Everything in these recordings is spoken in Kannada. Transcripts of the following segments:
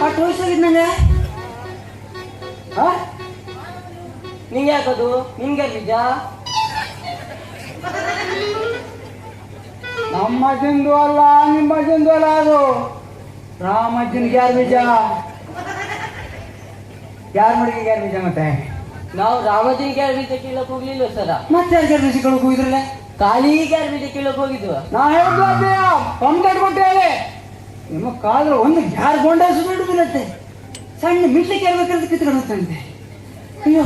ಅಷ್ಟು ವಯಸ್ಸಾಗಿದ್ದಂಗೆ ಹಾ ನಿಂಗೆ ನಿಮ್ಗೆ ನಿಜ ನಮ್ಮ ಅಲ್ಲ ನಿಮ್ಮ ಅಲ್ಲ ಅದು ರಾಮಜ್ಜನ್ಗೆ ಯಾರು ಬೀಜ ಯಾರು ಮಡಿಗೆ ಯಾರು ಬೀಜ ಮತ್ತೆ ನಾವು ರಾಮಜಿಗೆ ಗ್ಯಾರ್ ಬೀಜ ಕೀಳಕ್ ಹೋಗ್ಲಿಲ್ಲ ಸರ? ಮತ್ತೆ ಯಾರು ಯಾರು ಬೀಜ ಕಳ್ಕೊ ಹೋಗಿದ್ರಲ್ಲ ಖಾಲಿ ಗ್ಯಾರ್ ಬೀಜ ಕೀಳಕ್ ಹೋಗಿದ್ವ ನಾ ಹೇಳಿದ್ಲು ಅದೇ ಪಂಪ್ಲೇಟ್ ಕೊಟ್ಟೆ ಹೇಳಿ. ನಿಮ್ಮ ಕಾಲು ಒಂದು ಯಾರು ಗೊಂಡ ಬಿಡುದಿಲ್ಲತ್ತೆ ಸಣ್ಣ ಮಿಟ್ಲಿಕ್ಕೆ ಇರ್ಬೇಕಂತ ಕಿತ್ಕೊಂಡಂತೆ ಅಯ್ಯೋ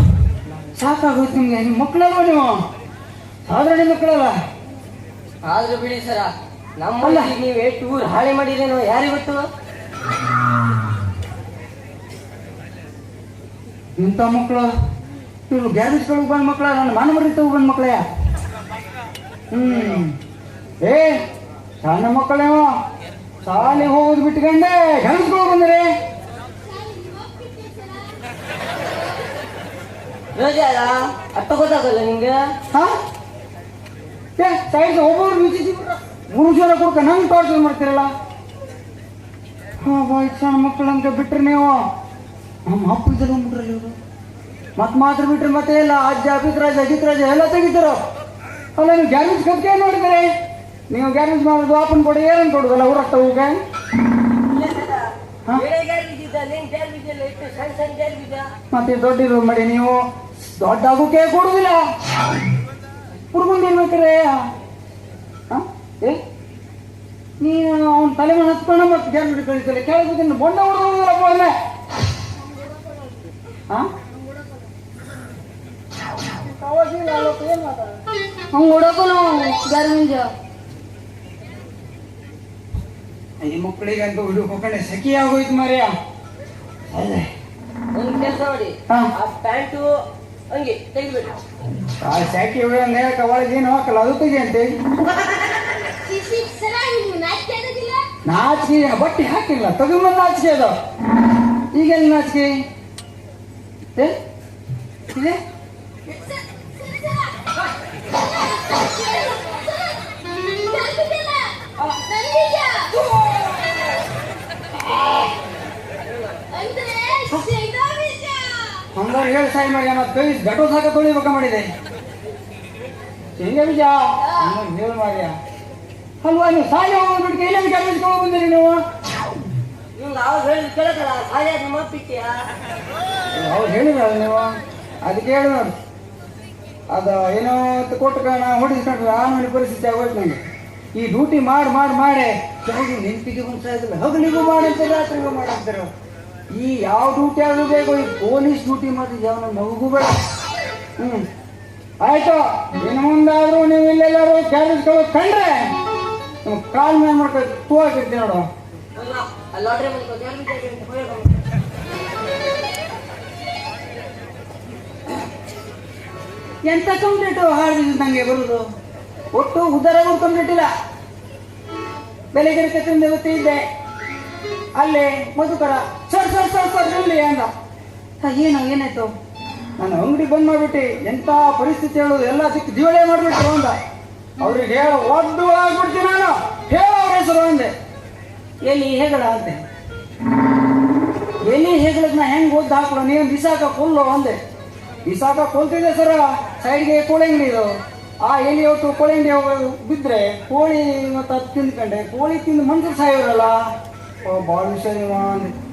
ಸಾಕಾಗೋಯ್ತು ನಿಮ್ಗೆ. ನಿಮ್ಮ ಮಕ್ಕಳಲ್ವ ನೀವು? ಸಾಧಾರಣ ಮಕ್ಕಳಲ್ಲ ಆದ್ರೂ ಬಿಡಿ ಸರ. ನಮ್ಮ ನೀವು ಊರಿಗೆ ನೀವ್ ಎಷ್ಟು ಊರು ಹಾಳೆ ಮಾಡಿದೇನೋ ಯಾರಿಗೆ ಗೊತ್ತು? ಇಂಥ ಮಕ್ಕಳು ಇವ್ರು ಗ್ಯಾರೇಜ್ ಒಳಗೆ ಬಂದ ಮಕ್ಕಳ ನನ್ನ ಮಾನವರಿ ತಗೋ ಬಂದ ಮಕ್ಕಳೇ ಹ್ಮ್. ಏ ಸಣ್ಣ ಮಕ್ಕಳೇವ ಶಾಲೆಗೆ ಹೋಗೋದು ಬಿಟ್ಕೊಂಡೆ ಹೆಂಗಸ್ಗಳು ಬಂದ್ರೆ. ರೋಜಾ ಅಲ್ಲ? ಅರ್ಥ ಗೊತ್ತಾಗಲ್ಲ ನಿಂಗೆ? ಹಾ? ಏ ಸೈಡ್ ಒಬ್ಬರು ಬಿಚ್ಚಿ ಮೂರು ಜನ ಕೊಡ್ಕ ನಂಗೆ ಟಾರ್ಚರ್ ಮಾಡ್ತೀರಲ್ಲ? ಹಾ ಬಾಯ್ ಸಣ್ಣ ಮಕ್ಕಳಂತ ಬಿಟ್ರಿ ನೀವು. ನಮ್ಮ ಅಪ್ಪ ಇದ್ದಾರೆ ಇವರು. ಮತ್ತೆ ಮಾತ್ರ ಬಿಟ್ರೆ ಮತ್ತೆ ಇಲ್ಲ ಅಜ್ಜ ಪಿತ್ರಾಜ ರಾಜ ಎಲ್ಲ ತೆಗಿತಾರ? ಅಲ್ಲ ನೀವು ಗ್ಯಾರೇಜ್ ಕಟ್ಕೆ ನೋಡಿದ್ರೆ ನೀವು ಗ್ಯಾರೇಜ್ ಮಾಡೋದು ಆಪನ್ ಕೊಡಿ ಏನನ್ನು ಕೊಡುದಲ್ಲ? ಅವ್ರ ಹೋಗಿ? ಹೋಗ ಮತ್ತೆ ದೊಡ್ಡ ಮಾಡಿ ನೀವು ದೊಡ್ಡ ಆಗೋಕೆ ಕೊಡುದಿಲ್ಲ. ಹುಡುಗಂದು ಏನ್ ಮಾಡ್ತಾರೆ? ಹ? ಏ? ನೀನು ಅವನ ತಲೆ ಮೇಲೆ ಹತ್ಕೊಂಡ ಮತ್ತೆ ಬಿಟ್ಟು ಕಳಿಸ್ತಾರೆ ಕೇಳಿದ್ರೆ ಬೊಂಡ ಹುಡುಗ ಫೋನೆ ಹಂಗ್ ಹುಡುಗನು ಗರ್ಮಿಂಜ ಈ ಮಕ್ಕಳಿಗಂತೂ ಸಖಿ ಆಗೋಯ್ತು ಮರ್ಯ. ಒಂದ್ ಕೆಲಸ ಮಾಡಿ. ಹಾ. ಆ ಪ್ಯಾಂಟು ಹಂಗೆ ತೆಗಿಬೇಡಿ ಆ ಸಖಿ ಹಾಕಲ್ಲ ಅದು ನಾಚಿಕೆ ಬಟ್ಟೆ ಹಾಕಿಲ್ಲ. ತಗೊಂಬಂದು ನಾಚಿಕೆ ಅದು. ಈಗೆಲ್ಲ ನಾಚಿಕೆ? ಏ? ಇದೆ? ಹೇಳಿ ಸಾಯಿ ಮಾಡಿ ಮತ್ತೆ ಕೈ ಗಟೋ ಸಾಕ ತೊಳಿಬೇಕ ಮಾಡಿದೆ. ಹಿಂಗೆ ಬೀಜ ಹೇಳು ಮಾರ್ಯ ಅಲ್ವಾ ನೀವು ಸಾಯಿ ಹೋಗ್ಬಿಟ್ಟು ಕೈಲಲ್ಲಿ ಗ್ಯಾರೇಜ್ ಬಂದಿರಿ ನೀವು? ನಿಮ್ಗೆ ಅವಾಗ ಹೇಳಿ ಕೇಳಕಲ್ಲ ಸಾಯ ನಿಮ್ಮ ಅಪ್ಪಿಟ್ಟಿಯಾ ಅವ್ರು ಹೇಳಿದ್ರಲ್ಲ ನೀವು. ಅದಕ್ಕೆ ಹೇಳಿ ನೋಡಿ ಅದು ಏನೋ ಅಂತ ಕೊಟ್ಟು ನಾ ಹೊಡಿಸ್ಕೊಂಡ್ರೆ ಆಮೇಲೆ ಪರಿಸ್ಥಿತಿ ಆಗೋಯ್ತು ನನಗೆ ಈ ಡ್ಯೂಟಿ ಮಾಡಿ ಮಾಡಿ ಮಾಡಿ. ಯಾವುದು ನೆನಪಿಗೆ ಮಾಡಿ ಹಗಲಿಗೂ ಮಾಡಂತಾರೆ ರಾತ್ರಿಗೂ ಮಾಡಂತಾರೆ ಈ ಯಾವ ಡ್ಯೂಟಿ ಆದ್ರೂ ಬೇಕು, ಈ ಪೊಲೀಸ್ ಡ್ಯೂಟಿ ಮಾಡಿದ್ಯಾವ ಯಾವ ಮಗುಗೂ ಬೇಡ. ಹ್ಮ್. ಆಯ್ತು, ಇನ್ನು ಮುಂದಾದ್ರೂ ನೀವು ಇಲ್ಲೆಲ್ಲರೂ ಕ್ಯಾರೇಜ್ಗಳು ಕಂಡ್ರೆ ಕಾಲ್ ಮೇಲೆ ಮಾಡ್ಕೊಂಡು ತೂ ಹಾಕಿರ್ತೀನಿ ನೋಡು. ಎಂತ ಕಂಪ್ಲೀಟ್ ಹಾಡಿದ್ರು ನಂಗೆ ಬರುದು. ಒಟ್ಟು ಉದರ ಕಂಪ್ಲೀಟ್ ಇಲ್ಲ. ಬೆಳಗ್ಗೆ ಕತ್ತಿಂದ ಗೊತ್ತಿದ್ದೆ ಅಲ್ಲೇ ಮಧುಕರ ಇಲ್ಲಿ ಅಂದ ಏನು? ಏನಾಯ್ತು? ನಾನು ಅಂಗಡಿ ಬಂದ್ ಮಾಡ್ಬಿಟ್ಟು. ಎಂತ ಪರಿಸ್ಥಿತಿ ಹೇಳೋದು ಎಲ್ಲ ಸಿಕ್ಕಿ ದಿವಳೆ ಮಾಡ್ಬಿಟ್ರು ಅಂದ. ಅವ್ರಿಗೆ ಹೇಳ ಒದ್ದು ಆಗ್ಬಿಡ್ತೀನಿ ನಾನು. ಹೇಳ ಅವ್ರ ಹೆಸರು ಅಂದೆ. ಎಲ್ಲಿ ಹೆಗಳ ಅಂತೆ ಎಲ್ಲಿ ಹೆಗಳದ್ ನಾ ಹೆಂಗ್ ಓದ್ ಹಾಕೊಳ ನೀನು ಬಿಸಾಕ ಕೊಲ್ಲು ಅಂದೆ. ಬಿಸಾಕ ಕೊಲ್ತಿದೆ ಸರ ಸೈಡ್ಗೆ ಕೋಳಿ ಅಂಗಡಿ ಇದು. ಆ ಎಲ್ಲಿ ಹೊತ್ತು ಕೋಳಿ ಅಂಗಡಿ ಬಿದ್ರೆ ಕೋಳಿ ಮತ್ತೆ ಅದು ತಿಂದ್ಕೊಂಡೆ. ಕೋಳಿ ತಿಂದು ಮನ್ಸು ಸಾಯೋರಲ್ಲ. ಭಾಳ ವಿಷಯ ಅಂದೆ.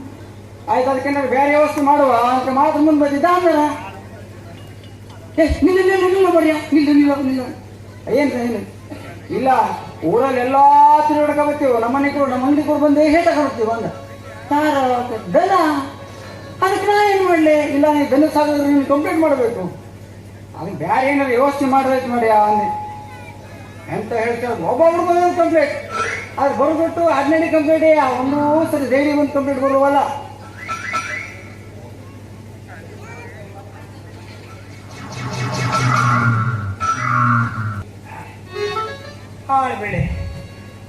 ಆಯ್ತು ಅದಕ್ಕೆ ಬೇರೆ ವ್ಯವಸ್ಥೆ ಮಾಡುವ ಅಂತ ಮಾತ್ರ ಮುಂದೆ ಬಂದಿದ್ದ ಅಂದ್ರೆ ಏ, ನಿಲ್ಲ ನಿಲ್ಲ ಬರ್ಯ ನಿಲ್ಲ ನಿಲ್ಲ ನಿಲ್ಲ ಏನು ಏನು ಇಲ್ಲ, ಊರಲ್ಲಿ ಎಲ್ಲ ತಿರುಗಾಡಕ ಬರ್ತೀವಿ? ನಮ್ಮ ಮನೆ ಕೂಡ, ನಮ್ಮ ಅಂಗಡಿ ಕೂಡ ಬಂದು ಹೇಟಕ ಬರ್ತೀವಿ ಅಂದ ತಾರ ದನ ಅದಕ್ಕೆ ನಾ ಏನು ಮಾಡಲಿ? ಇಲ್ಲ ನೀವು ದನ ಸಾಗಿದ್ರೆ ನೀನು ಕಂಪ್ಲೇಂಟ್ ಮಾಡಬೇಕು. ಅದಕ್ಕೆ ಬೇರೆ ಏನಾದ್ರು ವ್ಯವಸ್ಥೆ ಮಾಡಬೇಕು ಮಾಡಿ ಅಂದೆ ಎಂತ ಹೇಳ್ತೇವೆ ಒಬ್ಬೊಬ್ರು ಬಂದೊಂದು ಕಂಪ್ಲೇಂಟ್ ಅದು ಬರ್ಬಿಟ್ಟು ಹದಿನೈದು ಕಂಪ್ಲೇಂಟ್ ಒಂದು ಸರಿ ಡೈಲಿ ಒಂದು ಕಂಪ್ಲೇಂಟ್ ಬರುವಲ್ಲ.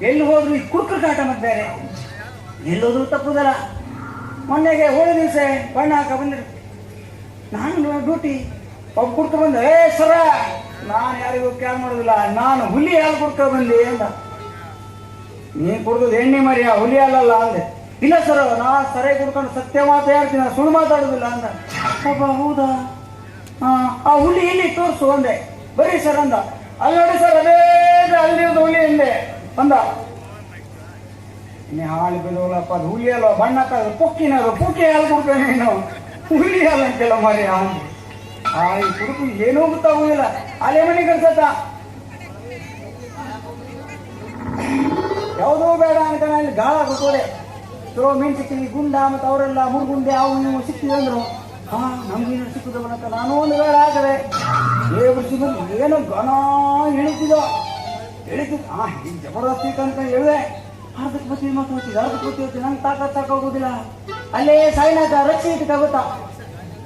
ಎಲ್ಲಿ ಹೋದ್ರು ಈ ಕುರ್ಕರ ಕಾಟ ಮತ್ತೆ ಬೇರೆ. ಎಲ್ಲೋದ್ರು ತಪ್ಪುದಲ್ಲ. ಮೊನ್ನೆಗೆ ಹೋಳಿ ದಿವಸ ಬಣ್ಣ ಹಾಕ ಬಂದಿರು. ನಾನು ಡ್ಯೂಟಿ ಒಬ್ಬ ಕುಡ್ಕ ಬಂದ, ಏ, ಸರ, ನಾನು ಯಾರಿಗೂ ಕ್ಯಾಲ್ ಮಾಡೋದಿಲ್ಲ. ನಾನು ಹುಲಿ ಹಾಲು ಕುಡ್ಕ ಬಂದಿ ಅಂತ ನೀನ್ ಕುಡ್ದು ಎಣ್ಣೆ ಮರಿಯ? ಹುಲಿ ಹಾಲಲ್ಲ? ಅಂದೆ. ಇಲ್ಲ, ಸರ್, ನಾ ಸರಿ ಕುಡ್ಕೊಂಡು ಸತ್ಯ ಮಾತು ಹೇಳ್ತೀನಿ ನಾನು ಸುಳ್ಳು ಮಾತಾಡೋದಿಲ್ಲ ಅಂದ. ಪಾಪ, ಹೌದಾ? ಆ ಹುಲಿ ಇಲ್ಲಿ ತೋರಿಸು ಅಂದೆ. ಬರೀ ಸರ್ ಅಂದ. ಅಲ್ಲಿ ನೋಡಿ ಸರ್, ಅದೇ ಅಲ್ಲಿರೋದು ಹುಲಿ ಎಂದೆ ಅಂದ ನೀ ಹಾಳು ಬಿಡೋಲಪ್ಪ ಅದು ಹುಲಿ ಅಲ್ವ ಬಣ್ಣ ಕಳೆದು ಪುಕ್ಕಿನದು, ಪುಕ್ಕಿ ಹಾಲು ಕೊಡ್ತೇನೆ ನೀನು. ಹುಲಿ ಹಾಲು ಅಂತೆಲ್ಲ ಮರಿ ಅಂದೆ ಆ, ಈ ಕುಡುಕು ಏನೂ ಗೊತ್ತಾಗುವುದಿಲ್ಲ ಅಲೆ ಮನೆ ಕಳ್ಸತ್ತ ಯಾವುದೋ ಬೇಡ ಅಂತ ನಾನು ಗಾಳ ಕೂತೋದೆ ಚಲೋ ಮೀನು ಸಿಕ್ಕಿದ್ವಿ ಗುಂಡ ಮತ್ತು ಅವರೆಲ್ಲ ಮುರುಗುಂಡೆ ಅವು ನೀವು ಸಿಕ್ಕಿದೆ ಹಾ ಹಾ ನಮ್ಗೇನು ಸಿಕ್ಕುದವ ಅಂತ ನಾನು ಒಂದು ಬೇಡ ಆದರೆ ದೇವರು ಸಿಗೋದು ಏನೋ ಘನ ಎಳಿತಿದೋ ಜಬರ್ದಸ್ತಿ ಅಂತ ಹೇಳಿದೆ ಅರ್ಧಕ್ಕೆ ಬತ್ತಿ ಮಾತು ಹೋಗ್ತಿದ್ದೆ ಅರ್ಧಕ್ಕೆ ಬತ್ತಿ ಹೋಗ್ತಿದ್ದೆ ನಂಗೆ ತಾಕತ್ ಸಾಕಾಗೋದಿಲ್ಲ ಅಲ್ಲೇ ಸಾಯಿನಾಥ ರಕ್ಷೆ ಇಟ್ಕಾಗುತ್ತಾ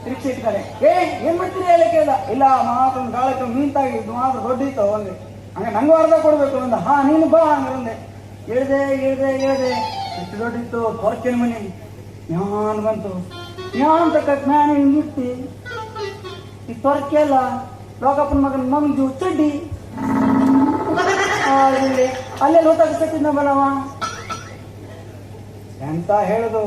ರಿಕ್ಷೆ ಇಟ್ಕಾರೆ ಏ, ಏನ್ ಮಾಡ್ತೀರಿ ಹೇಳಿ ಕೇಳ ಇಲ್ಲ ಮಾತೊಂದು ಗಾಳಕ್ಕೆ ಮೀನ್ತಾಗಿ ಮಾತ್ರ ದೊಡ್ಡ ಇತ್ತು ಒಂದೆ. ಹಂಗೆ ನಂಗೂ ಅರ್ಧ ಕೊಡ್ಬೇಕು ಒಂದು ಹಾ, ನೀನು ಬಾ ಅಂದ್ರೆ ಒಂದೆ. ಹೇಳ್ದೆ ಹೇಳ್ದೆ ಹೇಳ್ದೆ. ಎಷ್ಟು ದೊಡ್ಡಿತ್ತು ಹೊರಕಿನ ಮನೆ. ಯಾನ್ ಬಂತು. ಯಾನ್ ತಕ್ಕ ನಾನು ಹಿಂಗಿಟ್ಟಿ ಈ ತೊರಕೆ ಅಲ್ಲ. ಲೋಕಪ್ಪನ ಮಗನ ಮಂಜು ಚಡ್ಡಿ ಊಟ ಅಲ್ಲೇ ಲೋತಾಗಿಸ್ತಿದ್ದ ಬಲವ ಎಂತ ಹೇಳುದು?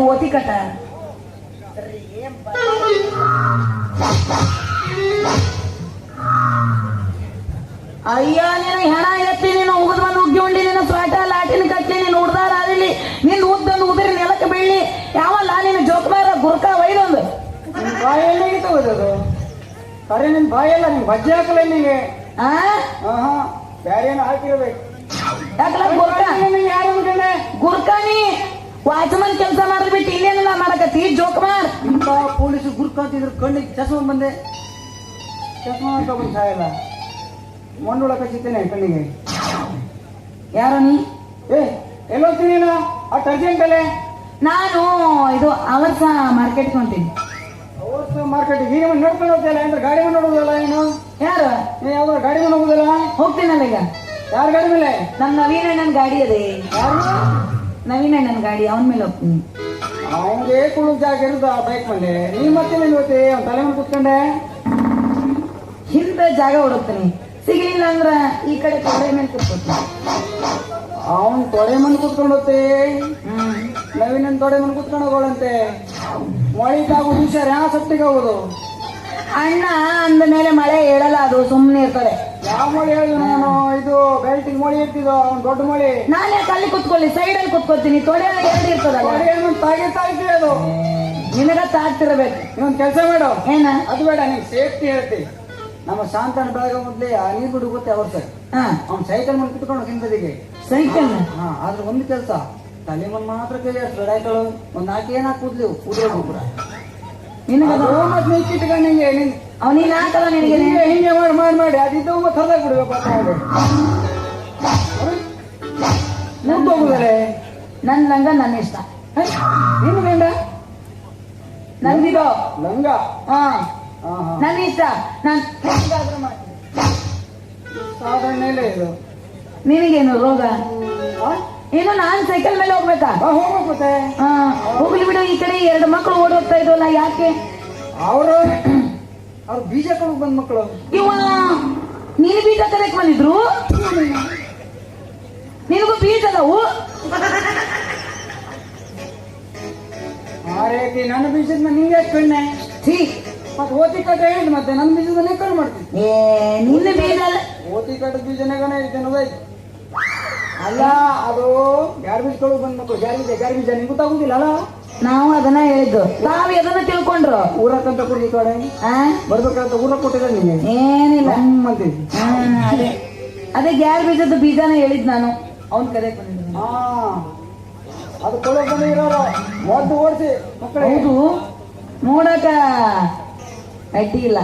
ಇದ್ಯಾರಿದು ಓತಿ ಕಟ ಅಯ್ಯ ನೀನು ಹೆಣ ಎತ್ತಿ ನೀನು ಉಗಿದ್ ಬಂದು ಉಗ್ಗಿ ಉಂಡಿ ನೀನು ಸ್ವೇಟ ಲಾಟಿನ ಕಟ್ಟಿ ನೀನು ಉಡ್ದಾರ ಅದಿಲ್ಲಿ ನಿನ್ ಉದ್ದಂದು ಉದಿರಿ ನೆಲಕ್ಕೆ ಬೀಳಿ ಯಾವಲ್ಲ ನೀನು ಜೋಕ್ಮಾರ ಗುರ್ಕ ಒಯ್ದೊಂದು ನಿನ್ ಬಾಯಲ್ಲಿ ತಗೋದದು ಅರೆ ನಿನ್ ಬಾಯಲ್ಲ ನಿನ್ ಬಜ್ಜೆ ಹಾಕಲ್ಲ ನಿಂಗೆ ಆ? ಹಾ ಬ್ಯಾರೆ ಏನು ಹಾಕಿರ್ಬೇಕು. ಯಾಕಲ್ಲ ಗುರ್ಕ? ಯಾರು ಗುರ್ಕಾನಿ ವಾಚ್ಮನ್ ಕೆಲಸ ಮಾಡ್ರಿ ಬಿಟ್ಟು ಇಲ್ಲೇನಿಲ್ಲ ಮಾಡಕತ್ತಿ? ಜೋಕ್ಮಾರ್ ಇಂಥ ಪೊಲೀಸ್ ಗುರ್ಕಾಂತಿದ್ರು ಕಣ್ಣಿಗೆ ಚಸ್ಮ ಬಂದೆ. ಚಸ್ಮ ಹಾಕೊಂಡ್ ಸಾಯಲ್ಲ. ಮಣ್ಣೊಳಕ ಸಿಗ್ತೇನೆ ಕಣ್ಣಿಗೆ. ಯಾರ ನೀ? ಏ ಎಲ್ಲೋಗ್ತೀನಿ ಆ ಟರ್ಜೆಂಟ್ ಅಲ್ಲೇ? ನಾನು ಇದು ಅವರ್ಸ ಮಾರ್ಕೆಟ್ಗೆ ಕೊಂತೀನಿ ಅವತ್ತು ಮಾರ್ಕೆಟ್ ಈಗ ನೋಡ್ಕೊಂಡು ಹೋಗ್ತಿಲ್ಲ ಅಂದ್ರೆ ಗಾಡಿ ಮೇಲೆ ನೋಡುವುದಲ್ಲ ಏನು ಯಾರು? ನೀವು ಯಾವ್ದಾರು ಗಾಡಿ ಮೇಲೆ ಹೋಗುದಿಲ್ಲ? ಹೋಗ್ತೀನಲ್ಲ ಈಗ. ಯಾರ ಗಾಡಿ ಮೇಲೆ? ನಮ್ಮ ನವೀನ್ ಅಣ್ಣನ್ ಗಾಡಿ ಅದೇ. ಯಾರು? ನವೀನ್ ನನ್ನ ಗಾಡಿ ಅವನ ಮೇಲೆ ಹೋಗ್ತೀನಿ ಅವನಿಗೆ ಕುಳು ಜಾಗ ಆ ಬೈಕ್ ಮೇಲೆ ನೀ ಮತ್ತೆ ಹೋಗ್ತಿ ಅವ್ನ ತಲೆ ಮೇಲೆ ಕುತ್ಕೊಂಡೆ. ಹಿಂದೆ ಜಾಗ ಹುಡುಕ್ತೀನಿ ಸಿಗ್ಲಿಲ್ಲ ಅಂದ್ರ ಈ ಕಡೆ ತೊಡೆ ಮೇಲೆ ಕುತ್ಕೊತೀನಿ. ಅವನ್ ತೊಡೆ ಮನೆ ಕುತ್ಕೊಂಡು ಹೋಗ್ತಿ. ಹ್ಮ್. ನವೀನನ್ ತೊಡೆ ಮನ್ ಕುತ್ಕೊಂಡು ಹೋಗೋಳಂತೆ. ಮಳಿತಾಗುದು ಹುಷಾರ ಯಾವ ಸತ್ತಿಗೆ ಹೋಗೋದು. ಅಣ್ಣ ಅಂದ ಮೇಲೆ ಮಳೆ ಹೇಳಲ್ಲ ಅದು ಸುಮ್ಮನೆ ಇರ್ತದೆ. ಯಾವ ಮಳಿ ಹೇಳಿ ನಾನು? ಇದು ಬೆಲ್ಟಿಗ್ ಮೋಳಿ ಇರ್ತಿದೋ? ಅವ್ನು ದೊಡ್ಡ ಮೋಳಿ. ನಾನು ಅಲ್ಲಿ ಕುತ್ಕೊಳ್ಳಿ ಸೈಡ್ ಅಲ್ಲಿ ಕುತ್ಕೊತೀನಿ ತೊಡೆ ಎರಡು ಇರ್ತದಲ್ಲ? ಮಳಿ ಏನು ತಾಗಿ ತಾಗಿ ಅದು? ನಿನಗ ತಾಗ್ತಿರಬೇಕು. ಇನ್ನೊಂದು ಕೆಲಸ ಮಾಡು. ಏನ? ಅದು ಬೇಡ ನೀನ್ ಸೇಫ್ಟಿ ಹೇಳ್ತಿ. ನಮ್ಮ ಶಾಂತನ ಬೆಳಗ ಮೊದ್ಲೇ ಆ ನೀರು ಬಿಡು ಗೊತ್ತೆ ಅವ್ರ ಸರ್? ಹಾ. ಅವ್ನ್ ಸೈಕಲ್ ಮುಂದೆ ಕುತ್ಕೊಂಡು ಹಿಂದದಿಗೆ ಸೈಕಲ್ ಹಾ ಆದ್ರೆ ಒಂದು ಕೆಲಸ. ತಲೆ ಮೇಲೆ ಮಾತ್ರ ಕೈ ಅಷ್ಟು ರಡಾಯ್ತಳು ಒಂದ್ ನಾಲ್ಕು ಏನ್ ಕೂದ್ಲಿ? ಉದ್ರೋದು ಕೂಡ ನಿನಗ ಅದು ಮತ್ತೆ ನಿಂಗೆ ನಿನ್ ಅವನಿಗೆ ಹಾಕಲ್ಲ ನಿನಗೆ ಹಿಂಗೆ ಹಿಂಗೆ ಮಾಡಿ ಮಾಡಿ ಮಾಡಿ. ಅದಿದ್ದು ಮತ್ತೆ ಹೊರದಾಗ ಬಿಡ್ಬೇಕು ಅಂತ ನನ್ನ ಲಂಗ ನನ್ನ ಇಷ್ಟ. ನಿನ್ನ ಗಂಡ ನಂದಿದೋ ಲಂಗ? ಹಾ. ನನ್ನ ಇಷ್ಟ. ನಾನು ಸಾಧಾರಣ ಇದು. ನಿನಗೇನು ರೋಗ? ಏನು ನಾನ್ ಸೈಕಲ್ ಮೇಲೆ ಹೋಗ್ಬೇಕಾ? ಹೋಗ್ಬೇಕು ಹೋಗ್ಲಿ ಬಿಡು ಈ ಕಡೆ ಎರಡು ಮಕ್ಕಳು ಓಡೋಗ್ತಾ ಇದ್ವಲ್ಲ ಯಾಕೆ? ಅವರು ಅವ್ರು ಬೀಜ ಕೊಡಕ್ ಬಂದ್ ಮಕ್ಕಳು ಇವ ನೀನು ಬೀಜ ಕರೆಕ್ ಬಂದಿದ್ರು ನಿನಗೂ ಬೀಜ ಅದಾವು? ಆರೇತಿ ರೀತಿ ನನ್ನ ಬೀಜದ ನಿಂಗೆ ಕಣ್ಣೆ? ಛೀ. ಮತ್ತೆ ಓತಿ ಕಟ್ಟ ಹೇಳಿದ್ ಮತ್ತೆ ನನ್ನ ಬೀಜದನ್ನೇ ಕಣ್ಣು ಮಾಡ್ತೀನಿ ಏ ನಿನ್ನ ಬೀಜ ಅಲ್ಲ. ಓತಿ ಕಟ್ಟ ಬೀಜನೇ ಕಣ ಇರ್ತೇನೆ ಅನ್ನೋದಾಯ್ತು ಅಲ್ಲ ಅದು ಗ್ಯಾರ್ ಬೀಜ ಕೊಡಕ್ ಬಂದ್ ಮಕ್ಕಳು ಗ್ಯಾರ್ ಬೀಜ ಗ್ಯಾರ್ ಬೀಜ ಗೊತ್ತಾಗುದಿಲ್ಲ ಅಲ್ಲ? ನಾವು ಅದನ್ನ ಹೇಳಿದ್ದು. ತಾವ್ ಅದನ್ನ ತಿಳ್ಕೊಂಡ್ರು. ಊರಕ್ಕಂತ ಕೊಡ್ಬೇಕು ಕಡೆ ಆ? ಬರ್ಬೇಕಂತ ಊರ ಕೊಟ್ಟಿಲ್ಲ ನಿಮಗೆ ಏನಿಲ್ಲ. ಹಾ, ಅದೇ. ಅದೇ ಗ್ಯಾರ್ ಬೀಜದ ಬೀಜನ ಹೇಳಿದ್ ನಾನು. ಅವನ್ ಕರೆ ಹಾ ಅದು ಕೊಳೆ ಬಂದು ಇರೋರು. ಮೊದ್ದು ಓಡಿಸಿ ಹೌದು. ನೋಡಕ ಅಡ್ಡಿ ಇಲ್ಲ.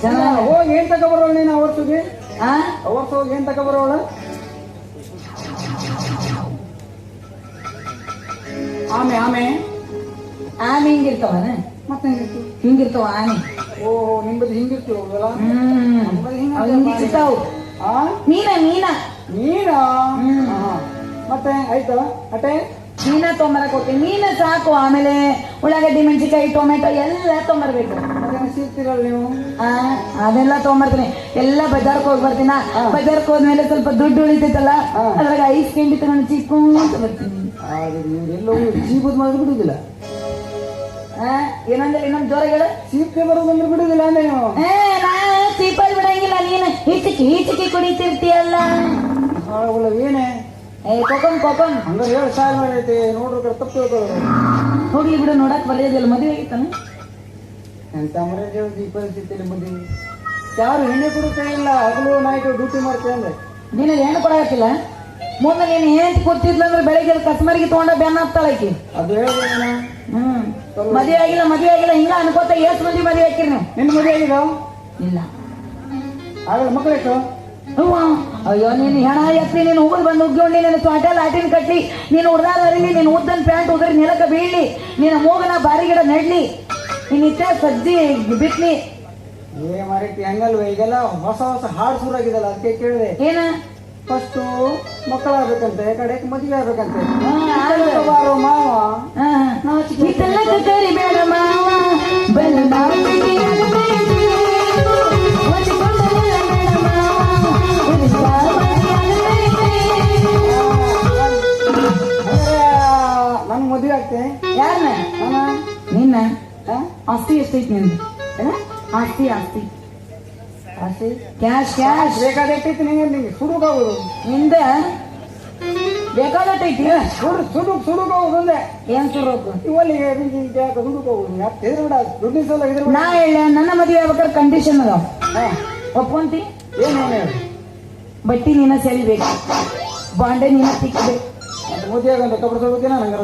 ಚೆನ್ನಾಗಿ ಹೋಗಿ ಏನ್ ತಗೊಬರೋಳ ನೀನು ಅವರ್ಸುಗೆ ಆ? ಅವತ್ತು ಹೋಗಿ ಏನ್ ತಗೊಬರೋಳ ಆಮೆ ಆಮೆ. ಆನೆ ಹಿಂಗಿರ್ತಾವನ ಮತ್ತೆ ಹಿಂಗಿರ್ತಾವ? ಆನೆ ಓ ನಿಮ್ಮದು ಹಿಂಗಿರ್ತೀವಿ ಹೋಗಲ್ಲ ಹಿಂಗಿರ್ತಾವ್ ಆ? ಮೀನ ಮೀನ. ಹಾ. ಮತ್ತೆ ಆಯ್ತಾ? ಅಟೆ? ಮೀನ ತೊಂಬರಕ್ ಹೋಗ್ತೀನಿ. ಮೀನ ಸಾಕು ಆಮೇಲೆ ಉಳ್ಳಾಗಡ್ಡಿ ಮೆಣಸಿಕಾಯಿ ಟೊಮೆಟೊ ಎಲ್ಲ ತೊಂಬರ್ಬೇಕು. ಸಿಗ್ತೀರಲ್ಲ ನೀವು ಆ ಅದೆಲ್ಲ ತಗೊಂಬರ್ತೀನಿ. ಎಲ್ಲ ಬಜಾರ್ಕ್ ಹೋಗಿ ಬರ್ತೀನ ಬಜಾರ್ಕ್ ಹೋದ್ಮೇಲೆ ಸ್ವಲ್ಪ ದುಡ್ಡು ಉಳಿತೈತಲ್ಲ. ಅದ್ರಾಗ ಐಸ್ ಕ್ಯಾಂಡಿ ತಗೊಂಡು ಚಿಕ್ಕೊಂತ ಬರ್ತೀನಿ. ಆದ್ರೆ ಮಾಡಿ ಬಿಡುದಿಲ್ಲ? ಆ ಏನಂದ್ರೆ ಇನ್ನೊಂದು ಜೋರ ಹೇಳು. ಚೀಪ್ಗೆ ಬರೋದಂದ್ರೆ ಬಿಡುದಿಲ್ಲ ನೀವು? ಏ ನಾ ಬಿಡಂಗಿಲ್ಲ ನೀನು ಹಿಚಿಕಿ ಹಿಚಿಕಿ ಕುಡಿತಿರ್ತೀಯಲ್ಲ. ಹಾಳಾಗುಲ್ಲ ಏನೇ? ಏ ಕೊಕೊಮ್ ಕೊಕೊಮ್ ಹಂಗಾರೆ ಹೇಳಿ ಸಾಯ್ ಮಾಡೈತಿ ನೋಡ್ರಿ ತಪ್ಪು ತಿಳ್ಕೊಳ್ಳೋದು ಹೋಗ್ಲಿ ಬಿಡು ನೋಡಕ್ ಬರ್ಯೋದಿಲ್ಲ ಮದುವೆ ಆಗಿತ್ತಾನ ಎಂತ ಮರ್ಯಾದೆ ಈ ಪರಿಸ್ಥಿತಿಯಲ್ಲಿ ಬಂದಿ ಯಾರು ಹೆಣ್ಣೆ ಕೊಡುತ್ತೆ ಇಲ್ಲ ಹಗಲು ನೈಟ್ ಡ್ಯೂಟಿ ಮಾಡ್ತೇವೆ ಅಂದ್ರೆ? ನೀನು ಹೆಣ್ಣು ಕೊಡಕತ್ತಿಲ್ಲ ಮುಂದೆ ನೀನು ಏನು ಕೊಡ್ತಿದ್ಲ ಅಂದ್ರೆ ಬೆಳಿಗ್ಗೆ ಕಸ್ಮರಿಗೆ ತಗೊಂಡ ಬೆನ್ನ ಹಾಕ್ತಾಳಕಿ ಅದು ಹೇಳಿದ್ರೆ ನಾನು ಹ್ಮ್. ಮದುವೆ ಆಗಿಲ್ಲ ಮದುವೆ ಆಗಿಲ್ಲ ಹಿಂಗ ಅನ್ಕೋತ ಎಷ್ಟು ಮಂದಿ ಮದುವೆ ಹಾಕಿರಿ ನೀವು? ನಿನ್ನ ಮದುವೆ ಆಗಿದ? ಇಲ್ಲ. ಆಗಲ್ಲ ಮಕ್ಕಳಿತ್ತು ಅವ್ವ, ಅಯ್ಯೋ ನೀನು ಹೆಣ ಎತ್ತಿ ನೀನು ಹೋಗಲ್ ಬಂದು ಉಗ್ಗೊಂಡು ನೀನು ಸ್ವಾಟ ಲಾಟಿನ್ ಕಟ್ಲಿ ನೀನು ಉಡ್ದಾರ ಹರಿಲಿ ನೀನು ಉದ್ದನ್ ಪ್ಯಾಂಟ್ ಉದ್ರಿ ನೆಲಕ ಬೀಳಿ ನಿನ್ನ ಮೂಗನ ಬಾರಿ ಗಿಡ ನೆಡ್ಲಿ. ನೀನ್ ಇತ್ತೆ ಸಜ್ಜಿ ಬಿತ್ಲಿ ಏ ಮಾರೈತಿ ಹಂಗಲ್ವ? ಈಗೆಲ್ಲ ಹೊಸ ಹೊಸ ಹಾಡು ಶುರುವಾಗಿದಲ್ಲ ಅದಕ್ಕೆ ಕೇಳಿದೆ. ಏನ? ಫಸ್ಟು ಮಕ್ಕಳಾಗ್ಬೇಕಂತೆ ಕಡೆ ಮದುವೆ ಆಗ್ಬೇಕಂತೆ. ಬಾರೋ ಮಾವ. ಇದೆಲ್ಲ ಬಲ್ಲ. ನನ್ ಮದುವೆ ಆಗ್ತೆ? ಯಾರನ್ನ ನಾನ ನಿನ್ನ? ಆಸ್ತಿ ಎಷ್ಟೈತಿ ನಿಂದು? ಆಸ್ತಿ ಆಸ್ತಿ ಆಸ್ತಿ ಆಸೆ ಕ್ಯಾಶ್ ಕ್ಯಾಶ್ ಬೇಕಾದಟ್ಟೈತಿ ನಿಂಗೆ ನಿಂಗೆ ಸುಡುಗಾಗೋದು ನಿಂದ? ಬೇಕಾದಟ್ಟೈತಿ ಸುಡು ಸುಡು ಸುಡುಗೋಗೋದು ಒಂದೇ ಏನ್ ಸುಡೋಕು ಇವಲ್ಲಿಗೆ ಸುಡುಗೋಗೋದು ಯಾಕೆ ಹೆದರ್ಬೇಡ? ದುಡ್ಡಿನ ಸಲ ಹೆದರ್ಬೇಡ. ನಾ ಹೇಳ ನನ್ನ ಮದುವೆ ಆಗ್ಬೇಕಾದ್ರೆ ಕಂಡೀಷನ್ ಅದಾವ. ಹಾ. ಒಪ್ಕೊಂತಿ? ಏನೇನು ಹೇಳು? ಬಟ್ಟಿ ನೀನ ಸೆಳಿಬೇಕು. ಬಾಂಡೆ ನೀನ ತಿಕ್ಕಬೇಕು ಮದುವೆ ಆಗಂತ ಕಬ್ಬಡ ನಾನು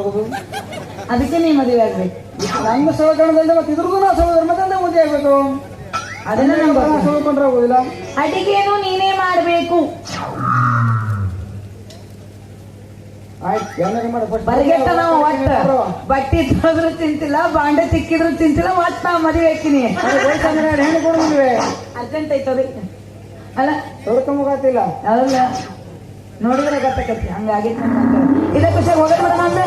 ಅದಕ್ಕೆ ನೀ ಮದುವೆ ಆಗ್ಬೇಕು. ನಂಗ ಸಲಕರಣದಲ್ಲಿ ಮತ್ತೆ ಇದ್ರದ್ದು ನಾ ಸೋದರ ಮುಂದೆ ಆಗ್ಬೇಕು. ಅದನ್ನ ನಾವು ಸಲಕೊಂಡ್ರೆ ಆಗೋದಿಲ್ಲ ಅಡಿಗೆನು ನೀನೇ ಮಾಡಬೇಕು. ಬರಿಗೆಟ್ಟ ನಾವು ಒಟ್ಟ. ಬಟ್ಟಿ ತೊಳೆದ್ರು ತಿಂತಿಲ್ಲ ಬಾಂಡೆ ತಿಕ್ಕಿದ್ರು ತಿಂತಿಲ್ಲ ಒಟ್ಟ ನಾ ಮದುವೆ ಹಾಕಿನಿ. ಹೆಣ್ಣು ಕೊಡುದಿಲ್ವೇ ಅರ್ಜೆಂಟ್ ಐತೋರಿ ಅಲ್ಲ. ತೊಡ್ಕೊಂಬಗಾತಿಲ್ಲ ಅದಲ್ಲ ನೋಡಿದ್ರೆ ಗೊತ್ತಾಗತ್ತೆ ಹಂಗಾಗಿ ಇದಕ್ಕೆ ಮೇಡಮ್ ಅಂದ್ರೆ